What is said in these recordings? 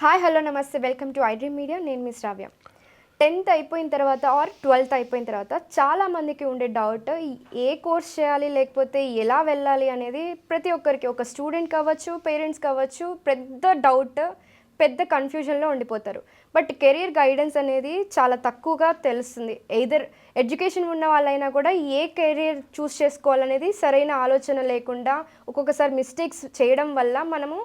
Hi hello నమస్తే. Welcome to iDream media. నేను మీ శ్రావ్య. టెన్త్ అయిపోయిన తర్వాత ఆర్ ట్వెల్త్ అయిపోయిన తర్వాత చాలా మందికి ఉండే డౌట్ ఏ కోర్స్ చేయాలి లేకపోతే ఎలా వెళ్ళాలి అనేది ప్రతి ఒక్కరికి ఒక స్టూడెంట్ కావచ్చు పేరెంట్స్ కావచ్చు పెద్ద డౌట్ పెద్ద కన్ఫ్యూజన్లో ఉండిపోతారు. బట్ కెరీర్ గైడెన్స్ అనేది చాలా తక్కువగా తెలుస్తుంది. ఎయిదర్ ఎడ్యుకేషన్ ఉన్న వాళ్ళైనా కూడా ఏ కెరీర్ చూస్ చేసుకోవాలనేది సరైన ఆలోచన లేకుండా ఒక్కొక్కసారి మిస్టేక్స్ చేయడం వల్ల మనము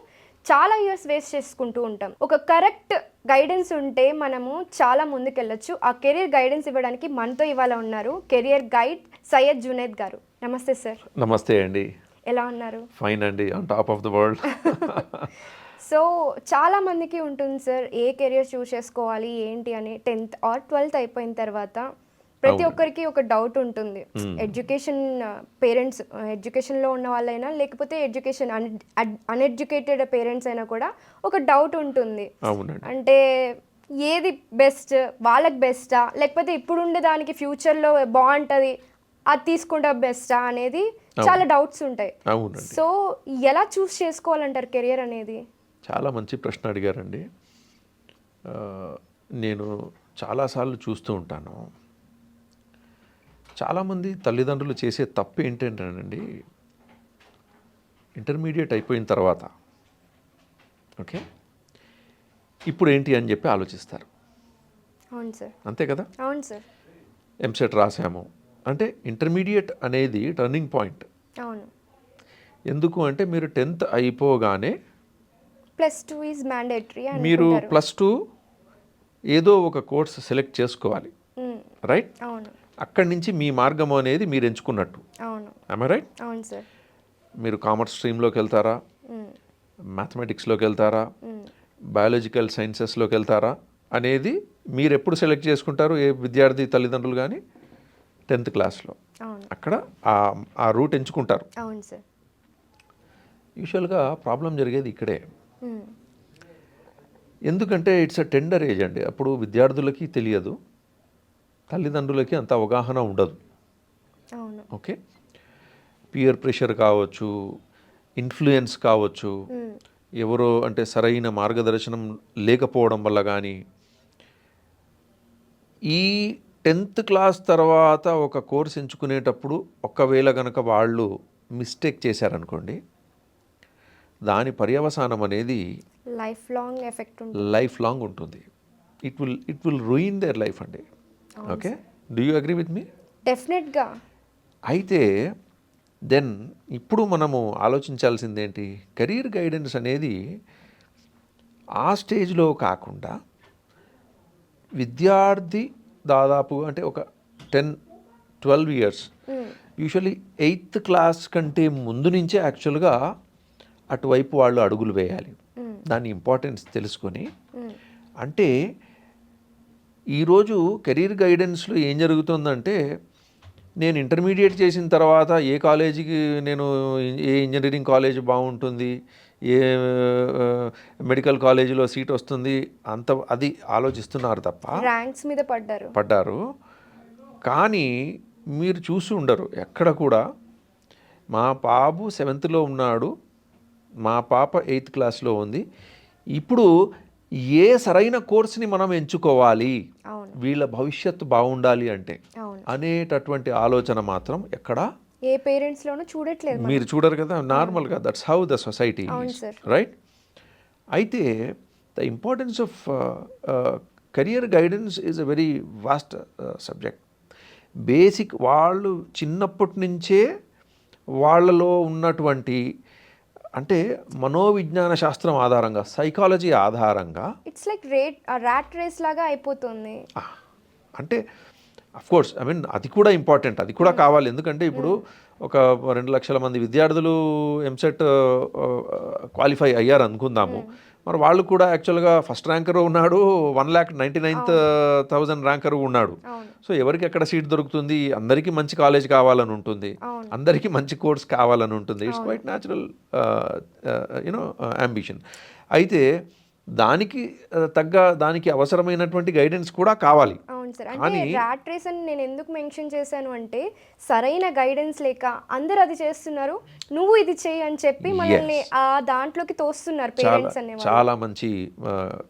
చాలా ఇయర్స్ వేస్ట్ చేసుకుంటూ ఉంటాం. ఒక కరెక్ట్ గైడెన్స్ ఉంటే మనము చాలా ముందుకెళ్ళొచ్చు. ఆ కెరీర్ గైడెన్స్ ఇవ్వడానికి మనతో ఇవాళ ఉన్నారు కెరియర్ గైడ్ సయ్యద్ జునేద్ గారు. నమస్తే సార్ నమస్తే అండి. ఎలా ఉన్నారు? ఫైన్ అండి. On top of the world so చాలా మందికి ఉంటుంది సార్ ఏ కెరియర్ చూస్ చేసుకోవాలి ఏంటి అని. టెన్త్ ఆర్ ట్వెల్త్ అయిపోయిన తర్వాత ప్రతి ఒక్కరికి ఒక డౌట్ ఉంటుంది. ఎడ్యుకేషన్ పేరెంట్స్ ఎడ్యుకేషన్లో ఉన్న వాళ్ళైనా లేకపోతే ఎడ్యుకేషన్ అన్ఎడ్యుకేటెడ్ పేరెంట్స్ అయినా కూడా ఒక డౌట్ ఉంటుంది. అంటే ఏది బెస్ట్ వాళ్ళకి బెస్టా? లేకపోతే ఇప్పుడు ఉండే దానికి ఫ్యూచర్లో బాగుంటుంది అది తీసుకుంటా బెస్టా అనేది చాలా డౌట్స్ ఉంటాయి. సో ఎలా చూస్ చేసుకోవాలంటారు కెరియర్ అనేది? చాలా మంచి ప్రశ్న అడిగారండి. నేను చాలాసార్లు చూస్తూ ఉంటాను. చాలామంది తల్లిదండ్రులు చేసే తప్పు ఏంటంటేనండి ఇంటర్మీడియట్ అయిపోయిన తర్వాత ఓకే? ఇప్పుడు ఏంటి అని చెప్పి ఆలోచిస్తారు. అవును సార్. అంతే కదా? అవును సార్. ఎంసెట్ రాసాము. అంటే ఇంటర్మీడియట్ అనేది టర్నింగ్ పాయింట్ అవును. ఎందుకు అంటే మీరు టెన్త్ అయిపోగానే ప్లస్ టూ ఈజ్ మ్యాండేటరీ మీరు ప్లస్ టూ ఏదో ఒక కోర్స్ సెలెక్ట్ చేసుకోవాలి. రైట్ అవును. అక్కడి నుంచి మీ మార్గం అనేది మీరు ఎంచుకున్నట్టు. అవును. రైట్ అవును సార్. మీరు కామర్స్ స్ట్రీమ్లోకి వెళ్తారా. మ్యాథమెటిక్స్లోకి వెళ్తారా. బయాలజికల్ సైన్సెస్లోకి వెళ్తారా? అనేది మీరు ఎప్పుడు సెలెక్ట్ చేసుకుంటారు? ఏ విద్యార్థి తల్లిదండ్రులు కానీ టెన్త్ క్లాస్లో. అక్కడ ఆ- రూట్ ఎంచుకుంటారు. అవును సార్. యూజువల్గా ప్రాబ్లం జరిగేది ఇక్కడే. ఎందుకంటే ఇట్స్ అ టెండర్ ఏజ్ అండి. అప్పుడు విద్యార్థులకి తెలియదు. తల్లిదండ్రులకి అంత అవగాహన ఉండదు. ఓకే? పియర్ ప్రెషర్ కావచ్చు ఇన్ఫ్లుయెన్స్ కావచ్చు. ఎవరో అంటే సరైన మార్గదర్శనం లేకపోవడం వల్ల కానీ ఈ టెన్త్ క్లాస్ తర్వాత ఒక కోర్స్ ఎంచుకునేటప్పుడు ఒకవేళ కనుక వాళ్ళు మిస్టేక్ చేశారనుకోండి దాని పర్యవసానం అనేది life long effect life long ఉంటుంది. It will it will ruin their life అండి. Okay do you agree with me డెఫినెట్గా అయితే దెన్ ఇప్పుడు మనము ఆలోచించాల్సింది ఏంటి కెరీర్ గైడెన్స్ అనేది ఆ స్టేజ్లో కాకుండా విద్యార్థి దాదాపు అంటే ఒక ten twelve years usually eighth class కంటే ముందు నుంచే యాక్చువల్గా అటువైపు వాళ్ళు అడుగులు వేయాలి. దాని ఇంపార్టెన్స్ తెలుసుకొని అంటే ఈరోజు కెరీర్ గైడెన్స్లో ఏం జరుగుతుందంటే నేను ఇంటర్మీడియట్ చేసిన తర్వాత ఏ కాలేజీకి నేను ఏ ఇంజనీరింగ్ కాలేజ్ బాగుంటుంది ఏ మెడికల్ కాలేజీలో సీట్ వస్తుంది అంత అది ఆలోచిస్తున్నారు తప్ప ర్యాంక్స్ మీద పడ్డారు. పడ్డారు. కానీ మీరు చూసి ఉండరు ఎక్కడ కూడా. మా బాబు సెవెంత్లో ఉన్నాడు మా పాప ఎయిత్ క్లాస్లో ఉంది. ఇప్పుడు ఏ సరైన కోర్స్ని మనం ఎంచుకోవాలి? వీళ్ళ భవిష్యత్తు బాగుండాలి అంటే అనేటటువంటి ఆలోచన మాత్రం ఎక్కడ? ఏ పేరెంట్స్లోనూ చూడట్లేదు మనం. మీరు చూడరు కదా? నార్మల్గా that's how the society. Right అయితే the importance of career guidance is a very vast subject basic వాళ్ళు చిన్నప్పటి నుంచే వాళ్ళలో ఉన్నటువంటి అంటే మనోవిజ్ఞాన శాస్త్రం ఆధారంగా సైకాలజీ ఆధారంగా it's like rate rat race లాగా అయిపోతుంది. అంటే అఫ్ కోర్స్ ఐ మీన్ అది కూడా ఇంపార్టెంట్ అది కూడా కావాలి. ఎందుకంటే ఇప్పుడు ఒక రెండు లక్షల మంది విద్యార్థులు ఎంసెట్ క్వాలిఫై అయ్యారు అనుకుందాము. మరి వాళ్ళు కూడా యాక్చువల్గా ఫస్ట్ ర్యాంకర్ ఉన్నాడు one lakh ninety ninth thousand ranker ఉన్నాడు. సో ఎవరికి ఎక్కడ సీట్ దొరుకుతుంది? అందరికీ మంచి కాలేజ్ కావాలని ఉంటుంది. అందరికీ మంచి కోర్స్ కావాలని ఉంటుంది. It's quite natural you know ambition అయితే దానికి తగ్గ దానికి అవసరమైనటువంటి గైడెన్స్ కూడా కావాలి. అవును సార్. అంటే ర్యాట్ రేస్ అని నేను ఎందుకు మెన్షన్ చేశాను అంటే సరైన గైడెన్స్ లేక అందరు అది చేస్తున్నారు నువ్వు ఇది చేయి అని చెప్పి మనల్ని ఆ దాంట్లోకి తోస్తున్నారు చాలా పేరెంట్స్ అనేవాళ్ళు. చాలా మంచి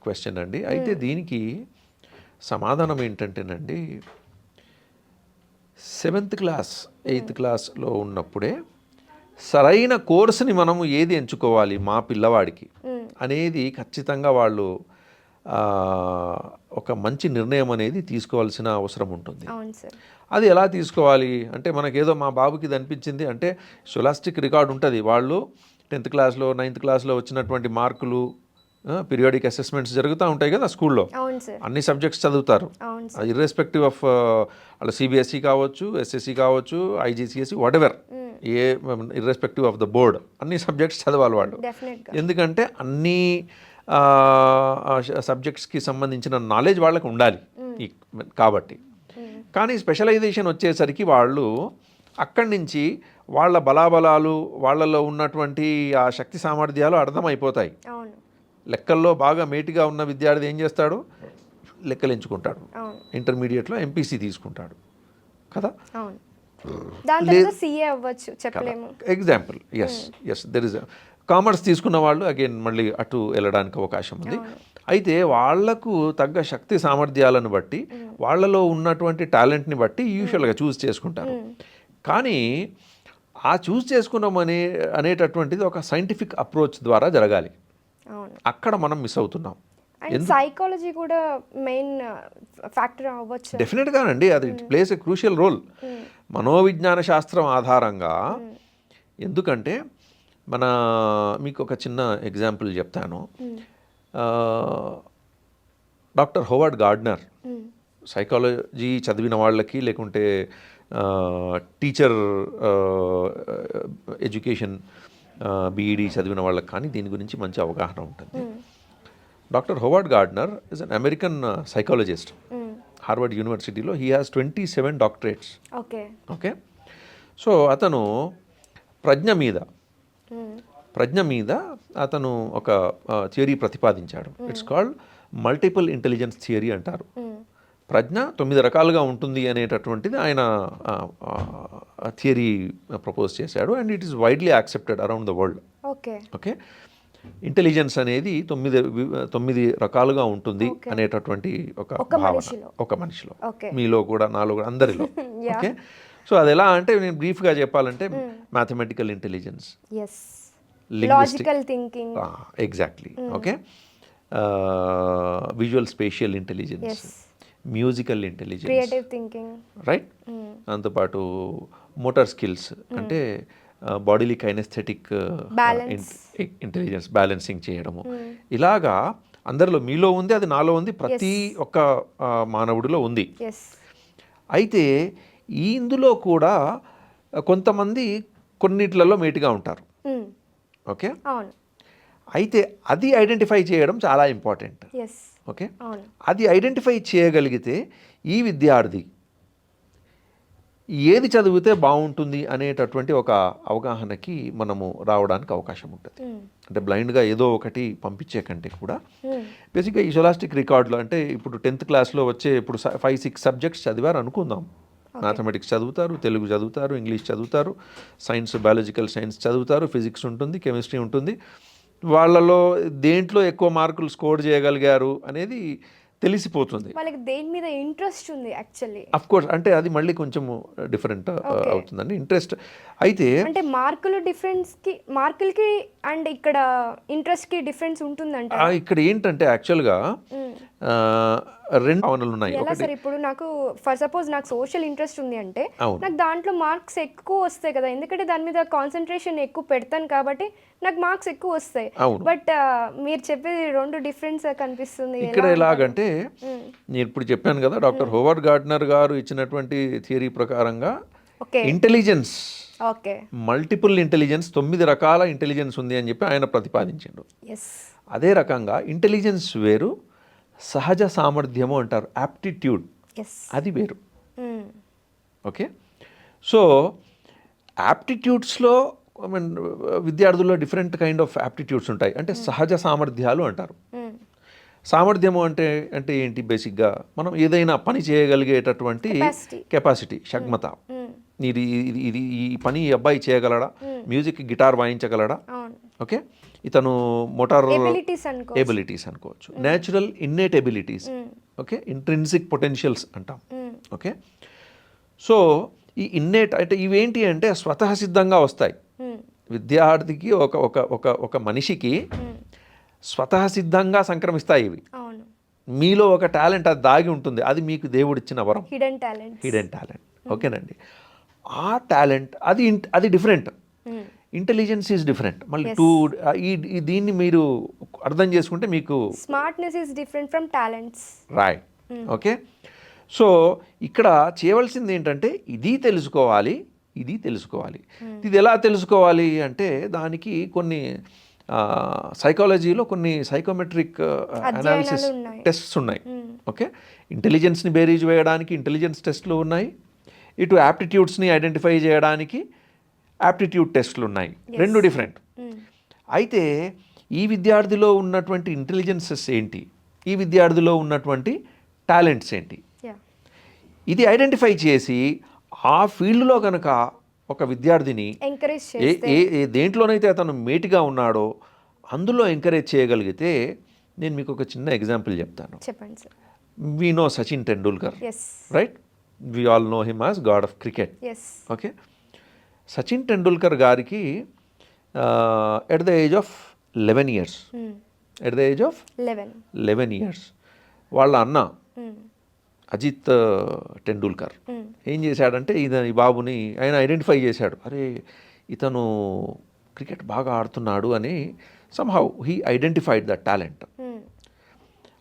క్వశ్చన్ అండి. అయితే దీనికి సమాధానం ఏంటంటేనండి సెవెంత్ క్లాస్ ఎయిత్ క్లాస్లో ఉన్నప్పుడే సరైన కోర్సుని మనము ఏది ఎంచుకోవాలి మా పిల్లవాడికి? అనేది ఖచ్చితంగా వాళ్ళు ఒక మంచి నిర్ణయం అనేది తీసుకోవాల్సిన అవసరం ఉంటుంది. అది ఎలా తీసుకోవాలి? అంటే మనకేదో మా బాబుకి ఇది అనిపించింది అంటే స్కొలాస్టిక్ రికార్డ్ ఉంటుంది. వాళ్ళు టెన్త్ క్లాస్లో నైన్త్ క్లాస్లో వచ్చినటువంటి మార్కులు పీరియాడిక్ అసెస్మెంట్స్ జరుగుతూ ఉంటాయి కదా స్కూల్లో. అన్ని సబ్జెక్ట్స్ చదువుతారు. ఇర్రెస్పెక్టివ్ ఆఫ్ వాళ్ళ సిబిఎస్ఈ కావచ్చు ఎస్ఎస్సి కావచ్చు ఐజీసీఎస్సి వాట్ ఎవర్ ఏ ఇర్రెస్పెక్టివ్ ఆఫ్ ద బోర్డ్ అన్ని సబ్జెక్ట్స్ చదవాలి వాళ్ళు ఎందుకంటే అన్ని సబ్జెక్ట్స్కి సంబంధించిన నాలెడ్జ్ వాళ్ళకి ఉండాలి. కాబట్టి. కానీ స్పెషలైజేషన్ వచ్చేసరికి వాళ్ళు అక్కడి నుంచి వాళ్ళ బలాబలాలు వాళ్ళలో ఉన్నటువంటి ఆ శక్తి సామర్థ్యాలు అర్థమైపోతాయి. లెక్కల్లో బాగా మేటిగా ఉన్న విద్యార్థి ఏం చేస్తాడు? లెక్కలు ఎంచుకుంటాడు ఇంటర్మీడియట్లో ఎంపీసీ తీసుకుంటాడు. కదా? సీఏ అవ్వచ్చు చెప్పలేము. Example as as there is commerce తీసుకున్న వాళ్ళు అగైన్ మళ్ళీ అటు వెళ్ళడానికి అవకాశం ఉంది. అయితే వాళ్ళకు తగ్గ శక్తి సామర్థ్యాలను బట్టి వాళ్ళలో ఉన్నటువంటి టాలెంట్ని బట్టి యూజువల్గా చూస్ చేసుకుంటారు. కానీ ఆ చూస్ చేసుకున్నాం అనే అనేటటువంటిది ఒక సైంటిఫిక్ అప్రోచ్ ద్వారా జరగాలి. అక్కడ మనం మిస్ అవుతున్నాం. అండ్ సైకాలజీ కూడా మెయిన్ ఫ్యాక్టర్ అవ్వచ్చు. డెఫినెట్గానండి అది it plays a crucial role మనోవిజ్ఞాన శాస్త్రం ఆధారంగా ఎందుకంటే మన మీకు ఒక చిన్న ఎగ్జాంపుల్ చెప్తాను. డాక్టర్ హోవర్డ్ గార్డ్నర్ సైకాలజీ చదివిన వాళ్ళకి లేకుంటే టీచర్ ఎడ్యుకేషన్ బీఈడి చదివిన వాళ్ళకి కానీ దీని గురించి మంచి అవగాహన ఉంటుంది. Doctor Howard Gardner is an American psychologist Harvard యూనివర్సిటీలో he has twenty seven doctorates okay. Okay? So అతను ప్రజ్ఞ మీద ప్రజ్ఞ మీద అతను ఒక థియరీ ప్రతిపాదించాడు. It's called multiple intelligence theory అంటారు. ప్రజ్ఞ తొమ్మిది రకాలుగా ఉంటుంది అనేటటువంటిది ఆయన థియరీ ప్రపోజ్ చేశాడు. And it is widely accepted around the world okay. Okay? Intelligence అనేది తొమ్మిది తొమ్మిది రకాలుగా ఉంటుంది అనేటటువంటి ఒక భావన. మనిషిలో. ఒక మనిషిలో. మీలో కూడా నాలో కూడా అందరిలో. ఓకే? సో అది ఎలా అంటే నేను బ్రీఫ్గా చెప్పాలంటే mathematical intelligence. Logical thinking exactly okay visual spatial intelligence. Musical intelligence creative thinking right దాంతోపాటు మోటార్ స్కిల్స్ అంటే బాడీలీ కైనెస్థెటిక్. ఇంటెలిజెన్స్ బ్యాలెన్సింగ్ చేయడము. ఇలాగా అందరిలో మీలో ఉంది అది నాలో ఉంది ప్రతి ఒక్క మానవుడిలో ఉంది. అయితే ఈ ఇందులో కూడా కొంతమంది కొన్నిట్లలో మేటిగా ఉంటారు. ఓకే? అవును. అయితే అది ఐడెంటిఫై చేయడం చాలా ఇంపార్టెంట్. ఓకే? అది ఐడెంటిఫై చేయగలిగితే ఈ విద్యార్థి ఏది చదివితే బాగుంటుంది అనేటటువంటి ఒక అవగాహనకి మనము రావడానికి అవకాశం ఉంటుంది Mm. అంటే బ్లైండ్గా ఏదో ఒకటి పంపించే కంటే కూడా Mm. బేసిక్గా ఈ సొలాస్టిక్ రికార్డులో అంటే ఇప్పుడు టెన్త్ క్లాస్లో వచ్చే ఇప్పుడు ఫైవ్ సిక్స్ సబ్జెక్ట్స్ చదివారు అనుకుందాం మ్యాథమెటిక్స్ చదువుతారు తెలుగు చదువుతారు ఇంగ్లీష్ చదువుతారు సైన్స్ బయాలజికల్ సైన్స్ చదువుతారు ఫిజిక్స్ ఉంటుంది కెమిస్ట్రీ ఉంటుంది వాళ్ళలో దేంట్లో ఎక్కువ మార్కులు స్కోర్ చేయగలిగారు అనేది తెలిసిపోతుంది. వాళ్ళకి దేని మీద ఇంట్రెస్ట్ ఉంది యాక్చువల్లీ. అఫ్ కోర్స్ అంటే అది మళ్ళీ కొంచెం డిఫరెంట్ అవుతుందండి. ఇంట్రెస్ట్ అయితే అంటే మార్కులు డిఫరెన్స్కి మార్కులకి అండ్ ఇక్కడ ఇంట్రెస్ట్కి డిఫరెన్స్ ఉంటుందంట ఇక్కడ ఏంటంటే యాక్చువల్గా రెండు భావనలు ఉన్నాయి. ఎలా సార్ ఇప్పుడు నాకు ఫర్ సపోజ్ నాకు సోషల్ ఇంట్రెస్ట్ ఉంది అంటే. నాకు దాంట్లో మార్క్స్ ఎక్కువ వస్తాయి కదా ఎందుకంటే దాని మీద కాన్సన్ట్రేషన్ ఎక్కువ పెడతాను కాబట్టి నాకు మార్క్స్ ఎక్కువ వస్తాయి. బట్ మీరు చెప్పేది రెండు డిఫరెన్స్ కనిపిస్తుంది ఇక్కడ ఎలా ఎలాగంటే. నేను ఇప్పుడు చెప్పాను కదా డాక్టర్ హోవర్డ్ గార్డ్నర్ గారు ఇచ్చినటువంటి థియరీ ప్రకారంగా okay. Intelligence okay. Multiple intelligence తొమ్మిది రకాల ఇంటెలిజెన్స్ ఉంది అని చెప్పి ఆయన ప్రతిపాదించాడు. అదే రకంగా ఇంటెలిజెన్స్ వేరు సహజ సామర్థ్యము అంటారు. యాప్టిట్యూడ్ అది వేరు. ఓకే సో యాప్టిట్యూడ్స్లో ఐ మీన్ విద్యార్థుల్లో డిఫరెంట్ కైండ్ ఆఫ్ యాప్టిట్యూడ్స్ ఉంటాయి. అంటే సహజ సామర్థ్యాలు అంటారు. సామర్థ్యము అంటే అంటే ఏంటి? బేసిక్గా మనం ఏదైనా పని చేయగలిగేటటువంటి. కెపాసిటీ షగ్మత మ్మ్. ఇది ఇది ఇది ఈ పని ఈ అబ్బాయి చేయగలడా? మ్యూజిక్ గిటార్ వాయించగలడా? ఓకే ఇతను మోటార్ ఎబిలిటీస్ అనుకో ఎబిలిటీస్ అనుకోవచ్చు. Natural innate abilities okay intrinsic potentials అంటాం. ఓకే సో ఈ ఇన్నేట్ అంటే ఇవేంటి అంటే స్వతः సిద్ధంగా వస్తాయి. మ్మ్. విద్యార్థికి ఒక ఒక ఒక ఒక మనిషికి స్వతः సిద్ధంగా సంక్రమిస్తాయి ఇవి. మీలో ఒక టాలెంట్ అది దాగి ఉంటుంది. అది మీకు దేవుడిచ్చిన వరం. హిడెన్ టాలెంట్ హిడెన్ టాలెంట్ ఓకేనండి ఆ టాలెంట్ అది అది డిఫరెంట్ ఇంటెలిజెన్స్ ఈజ్ డిఫరెంట్ మళ్ళీ టూ ఈ దీన్ని మీరు అర్థం చేసుకుంటే మీకు smartness is different from talents right okay so ఇక్కడ చేయవలసింది ఏంటంటే ఇది తెలుసుకోవాలి ఇది తెలుసుకోవాలి. ఇది ఎలా తెలుసుకోవాలి అంటే దానికి కొన్ని సైకాలజీలో కొన్ని సైకోమెట్రిక్ అనాలిసిస్. టెస్ట్స్ ఉన్నాయి. ఓకే ఇంటెలిజెన్స్ని బేరీజ్ వేయడానికి ఇంటెలిజెన్స్ టెస్ట్లు ఉన్నాయి. ఇటు యాప్టిట్యూడ్స్ని ఐడెంటిఫై చేయడానికి యాప్టిట్యూడ్ టెస్ట్లు ఉన్నాయి. రెండు డిఫరెంట్ అయితే ఈ విద్యార్థిలో ఉన్నటువంటి ఇంటెలిజెన్సెస్ ఏంటి? ఈ విద్యార్థిలో ఉన్నటువంటి టాలెంట్స్ ఏంటి? ఇది ఐడెంటిఫై చేసి ఆ ఫీల్డ్లో కనుక ఒక విద్యార్థిని ఎంకరేజ్ ఏ ఏ ఏ దేంట్లోనైతే అతను మేటిగా ఉన్నాడో అందులో ఎంకరేజ్ చేయగలిగితే నేను మీకు ఒక చిన్న ఎగ్జాంపుల్ చెప్తాను. చెప్పండి sir. We know Sachin Tendulkar right we all know him as god of cricket okay Sachin Tendulkar గారికి at the age of eleven years at the age of eleven eleven years వాళ్ళ అన్న అజిత్ టెండూల్కర్. ఏం చేశాడంటే ఇతను ఈ బాబుని ఆయన ఐడెంటిఫై చేశాడు. అరే ఇతను క్రికెట్ బాగా ఆడుతున్నాడు అని somehow he identified the talent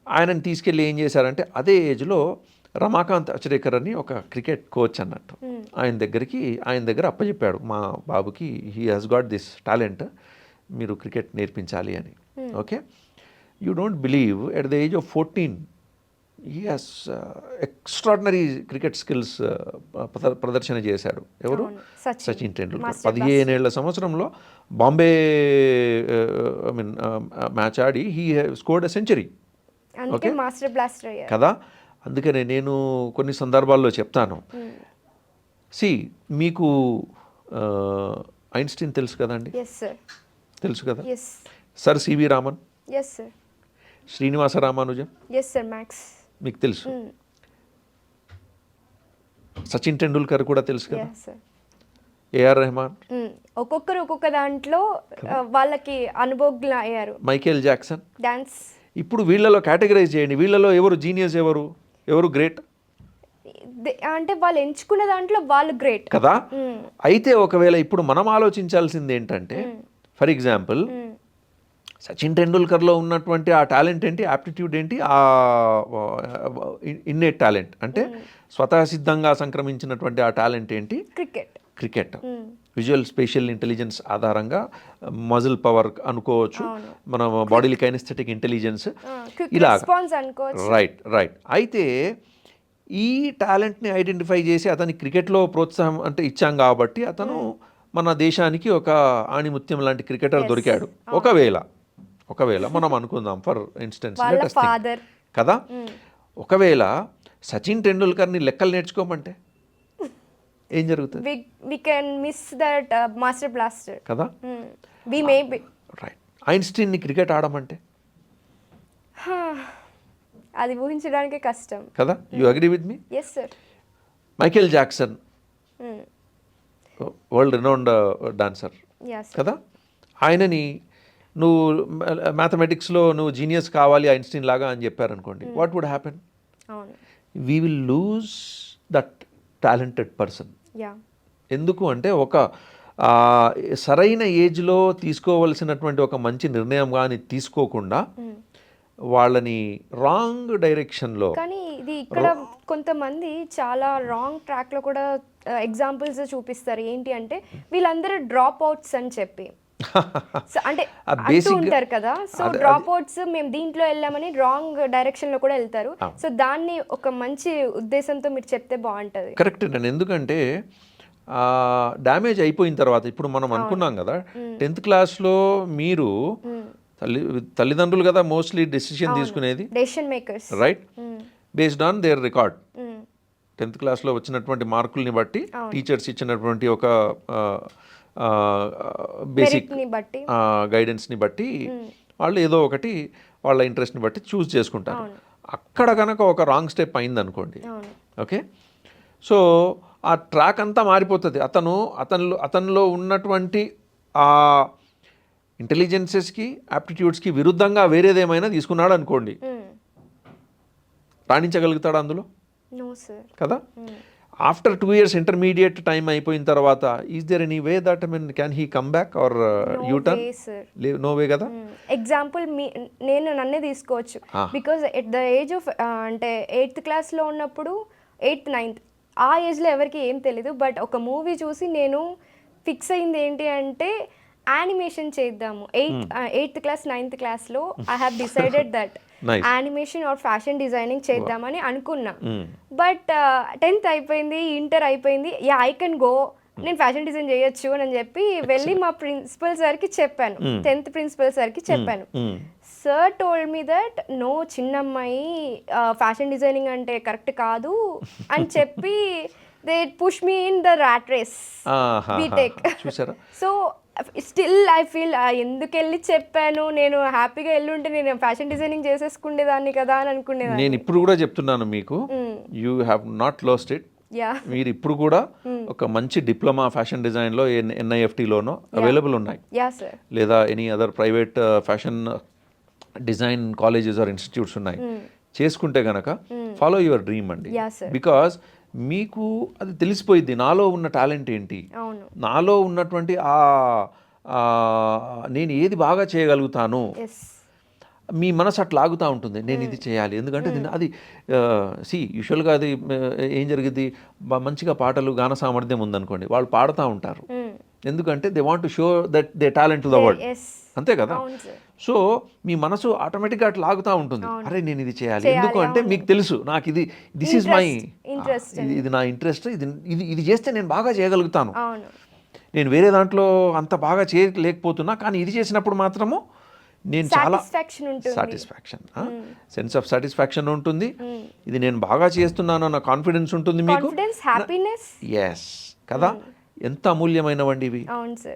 ఆయనని తీసుకెళ్ళి ఏం చేశారంటే అదే ఏజ్లో రమాకాంత్ అచరేకర్ అని ఒక క్రికెట్ కోచ్ అన్నట్టు. ఆయన దగ్గరికి ఆయన దగ్గర అప్పచెప్పాడు మా బాబుకి he has got this talent మీరు క్రికెట్ నేర్పించాలి అని. Okay? You don't believe at the age of fourteen he has extraordinary cricket skills ప్రదర్శన చేశాడు. ఎవరు? సచిన్. టెండూల్కర్. పదిహేనేళ్ళ సంవత్సరంలో బాంబే ఐ మీన్ మ్యాచ్ ఆడి హీ స్కోర్డ్ ఎ సెంచరీ అయ్యారు. కదా? అందుకనే నేను కొన్ని సందర్భాల్లో చెప్తాను. సి మీకు ఆ, ఐన్స్టీన్ తెలుసు కదండి? తెలుసు కదా? Sir C V Raman Srinivasa Ramanujam? మీకు తెలుసు. సచిన్ టెండూల్కర్ కూడా తెలుసు కదా? ఏఆర్ రెహమాన్ ఒక్కొక్కరు ఒక్కొక్క దాంట్లో వాళ్ళకి అనుభవజ్ఞ అయ్యారు మైకేల్ జాక్సన్ డాన్స్ ఇప్పుడు వీళ్ళలో కేటగరైజ్ చేయండి. వీళ్ళలో ఎవరు? జీనియస్ ఎవరు? ఎవరు గ్రేట్? అంటే వాళ్ళు ఎంచుకున్న దాంట్లో వాళ్ళు గ్రేట్. కదా? అయితే ఒకవేళ ఇప్పుడు మనం ఆలోచించాల్సింది ఏంటంటే ఫర్ ఎగ్జాంపుల్ సచిన్ టెండూల్కర్లో ఉన్నటువంటి ఆ టాలెంట్ ఏంటి? యాప్టిట్యూడ్ ఏంటి? ఆ ఇన్నేట్ టాలెంట్ అంటే స్వతः సిద్ధంగా సంక్రమించినటువంటి ఆ టాలెంట్ ఏంటి? Cricket. Cricket. Visual spatial intelligence ఆధారంగా మజిల్ పవర్ అనుకోవచ్చు. మన బాడీలీ కైనస్థెటిక్ ఇంటెలిజెన్స్ అనుకోవచ్చు. Right right. అయితే ఈ టాలెంట్ని ఐడెంటిఫై చేసి అతని క్రికెట్లో ప్రోత్సాహం అంటే ఇచ్చాం కాబట్టి అతను మన దేశానికి ఒక ఆణిముత్యం లాంటి క్రికెటర్ దొరికాడు. ఒకవేళ ఒకవేళ మనం అనుకుందాం ఫర్ ఇన్స్టెన్స్ కదా? ఒకవేళ సచిన్ టెండూల్కర్ని లెక్కలు నేర్చుకోమంటే? ఏం జరుగుతుంది? We we can miss that master blaster కదా? వి మే బి రైట్ ఐన్స్టీన్ని క్రికెట్ ఆడమంటే? అది ఊహించడానికే కష్టం. కదా? You agree with me yes sir Michael Jackson world renowned dancer కదా? ఆయనని నువ్వు మ్యాథమెటిక్స్లో నువ్వు జీనియస్ కావాలి ఐన్స్టీన్ లాగా అని చెప్పారనుకోండి what would happen we will lose that talented person ఎందుకు అంటే ఒక సరైన ఏజ్లో తీసుకోవలసినటువంటి ఒక మంచి నిర్ణయం కానీ తీసుకోకుండా వాళ్ళని రాంగ్ డైరెక్షన్లో కానీ ఇది ఇక్కడ కొంతమంది చాలా రాంగ్ ట్రాక్లో కూడా ఎగ్జాంపుల్స్ చూపిస్తారు. ఏంటి అంటే వీళ్ళందరూ డ్రాప్ అవుట్స్ అని చెప్పి. అంటే అంటూ ఉంటారు కదా. సో డ్రాప్ అవుట్స్ మేము దీంట్లో వెళ్ళామని రాంగ్ డైరెక్షన్లో కూడా వెళ్తారు. సో దాన్ని ఒక మంచి ఉద్దేశంతో మీరు చెప్తే బాగుంటది. కరెక్ట్ నేను ఎందుకంటే డ్యామేజ్ అయిపోయిన తర్వాత ఇప్పుడు మనం అనుకున్నాం కదా టెన్త్ క్లాస్లో మీరు తల్లి తల్లిదండ్రులు కదా మోస్ట్లీ డెసిషన్ తీసుకునేది? Decision makers right based on their record tenth క్లాస్లో వచ్చినటువంటి మార్కుల్ని బట్టి టీచర్స్ ఇచ్చినటువంటి ఒక బేసిక్ గైడెన్స్ని బట్టి. వాళ్ళు ఏదో ఒకటి వాళ్ళ ఇంట్రెస్ట్ని బట్టి చూస్ చేసుకుంటారు. అక్కడ కనుక ఒక రాంగ్ స్టెప్ అయింది అనుకోండి ఓకే? సో ఆ ట్రాక్ అంతా మారిపోతుంది. అతను అతనిలో అతనిలో ఉన్నటువంటి ఆ ఇంటెలిజెన్సెస్కి యాప్టిట్యూడ్స్కి విరుద్ధంగా వేరేదేమైనా తీసుకున్నాడు అనుకోండి రాణించగలుగుతాడు అందులో? కదా? After two years intermediate time అయిపోయిన తర్వాత is there any way that mean can he come back or U turn sir no way కదా? ఎగ్జాంపుల్ మీ నేను నన్నే తీసుకోవచ్చు. Because at the age of అంటే ఎయిత్ క్లాస్లో ఉన్నప్పుడు ఎయిత్ నైన్త్ ఆ ఏజ్లో ఎవరికి ఏం తెలీదు బట్ ఒక మూవీ చూసి నేను ఫిక్స్ అయింది ఏంటి అంటే యానిమేషన్ చేద్దాము. ఎయిత్ ఎయిత్ క్లాస్ నైన్త్ క్లాస్లో I have decided that. Animation or fashion designing చేద్దామని అనుకున్నా. బట్ టెన్త్ అయిపోయింది ఇంటర్ అయిపోయింది. యా ఐ కెన్ గో నేను ఫ్యాషన్ డిజైన్ చేయొచ్చు అని చెప్పి వెళ్ళి మా ప్రిన్సిపల్ సార్కి చెప్పాను. టెన్త్ ప్రిన్సిపల్ సార్కి చెప్పాను. Sir told me that no చిన్నమ్మాయి ఫ్యాషన్ డిజైనింగ్ అంటే కరెక్ట్ కాదు అని చెప్పి they push me in the rat race ఆహాహా. BTech so still I feel ఎందుకు వెళ్ళి చెప్పాను? నేను హ్యాపీగా వెళ్ళుంటే నేను ఫ్యాషన్ డిజైనింగ్ చేసేసుకునేదాన్ని కదా అని అనుకునేదాన్ని. నేను ఇప్పుడు కూడా చెప్తున్నాను మీకు. You have not lost it yeah మీరు ఇప్పుడు కూడా ఒక మంచి డిప్లొమా ఫ్యాషన్ డిజైన్లో ఎన్ఐఎఫ్టీలోనో అవైలబుల్ ఉన్నాయి. లేదా any other private fashion design colleges or institutes ఉన్నాయి. చేసుకుంటే గనక ఫాలో యువర్ డ్రీమ్ అండి. బికాస్ మీకు అది తెలిసిపోయింది నాలో ఉన్న టాలెంట్ ఏంటి? నాలో ఉన్నటువంటి ఆ నేను ఏది బాగా చేయగలుగుతాను? మీ మనసు అట్లా ఆగుతూ ఉంటుంది. నేను ఇది చేయాలి. ఎందుకంటే దీన్ని- అది సి యూజువల్గా అది ఏం జరిగింది మంచిగా పాటలు గాన సామర్థ్యం ఉందనుకోండి. వాళ్ళు పాడుతూ ఉంటారు. ఎందుకంటే they want to show that they talent to the world అంతే కదా? సో మీ మనసు ఆటోమేటిక్గా అట్లా ఆగుతూ ఉంటుంది. అరే నేను ఇది చేయాలి. ఎందుకు అంటే మీకు తెలుసు నాకు ఇది దిస్ ఈజ్ మై. ఇది నా ఇంట్రెస్ట్ ఇది ఇది ఇది చేస్తే నేను బాగా చేయగలుగుతాను. నేను వేరే దాంట్లో అంత బాగా చేయలేకపోతున్నా కానీ ఇది చేసినప్పుడు మాత్రము నేను చాలా సాటిస్ఫాక్షన్ సెన్స్ ఆఫ్ సాటిస్ఫాక్షన్ ఉంటుంది. ఇది నేను బాగా చేస్తున్నాను అన్న కాన్ఫిడెన్స్ ఉంటుంది మీకు. ఎస్ కదా? ఎంత అమూల్యమైనవండి ఇవి. అవును సార్.